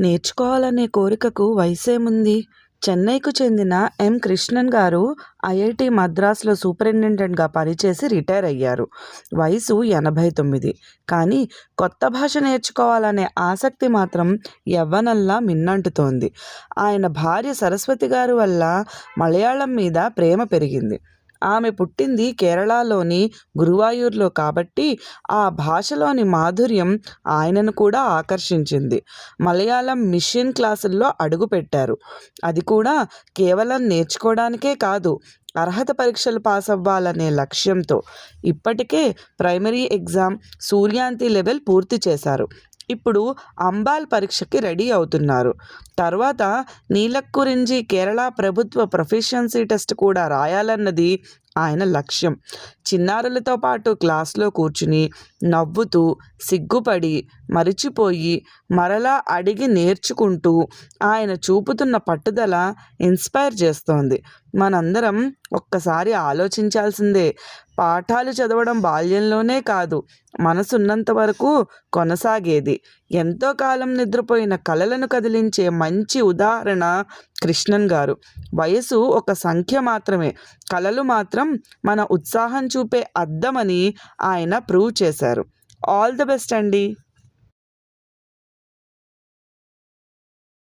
నేర్చుకోవాలనే కోరికకు వయసేముంది? చెన్నైకు చెందిన ఎం. కృష్ణన్ గారు ఐఐటి మద్రాసులో సూపరింటెండెంట్గా పనిచేసి రిటైర్ అయ్యారు. వయసు ఎనభై తొమ్మిది కానీ కొత్త భాష నేర్చుకోవాలనే ఆసక్తి మాత్రం యవ్వనల్లా మిన్నంటుతోంది. ఆయన భార్య సరస్వతి గారు వల్ల మలయాళం మీద ప్రేమ పెరిగింది. ఆమె పుట్టింది కేరళలోని గురువాయూర్లో కాబట్టి ఆ భాషలోని మాధుర్యం ఆయనను కూడా ఆకర్షించింది. మలయాళం మిషన్ క్లాసుల్లో అడుగుపెట్టారు అది కూడా కేవలం నేర్చుకోవడానికే కాదు అర్హత పరీక్షలు పాస్ అవ్వాలనే లక్ష్యంతో. ఇప్పటికే ప్రైమరీ ఎగ్జామ్ సూర్యాంతి లెవెల్ పూర్తి చేశారు. ఇప్పుడు అంబాల్ పరీక్షకి రెడీ అవుతున్నారు. తర్వాత నీలక్కురించి కేరళ ప్రభుత్వ ప్రొఫిషియన్సీ టెస్ట్ కూడా రాయాలన్నది ఆయన లక్ష్యం. చిన్నారులతో పాటు క్లాస్లో కూర్చుని నవ్వుతూ సిగ్గుపడి మరిచిపోయి మరలా అడిగి నేర్చుకుంటూ ఆయన చూపుతున్న పట్టుదల ఇన్స్పైర్ చేస్తోంది. మనందరం ఒక్కసారి ఆలోచించాల్సిందే పాఠాలు చదవడం బాల్యంలోనే కాదు మనసున్నంత వరకు కొనసాగేది. ఎంతో కాలం నిద్రపోయిన కళలను కదిలించే మంచి ఉదాహరణ కృష్ణన్ గారు. వయసు ఒక సంఖ్య మాత్రమే. కళలు మాత్రం మన ఉత్సాహం చూపే అద్దమని ఆయన ప్రూవ్ చేశారు. ఆల్ ద బెస్ట్ అండి.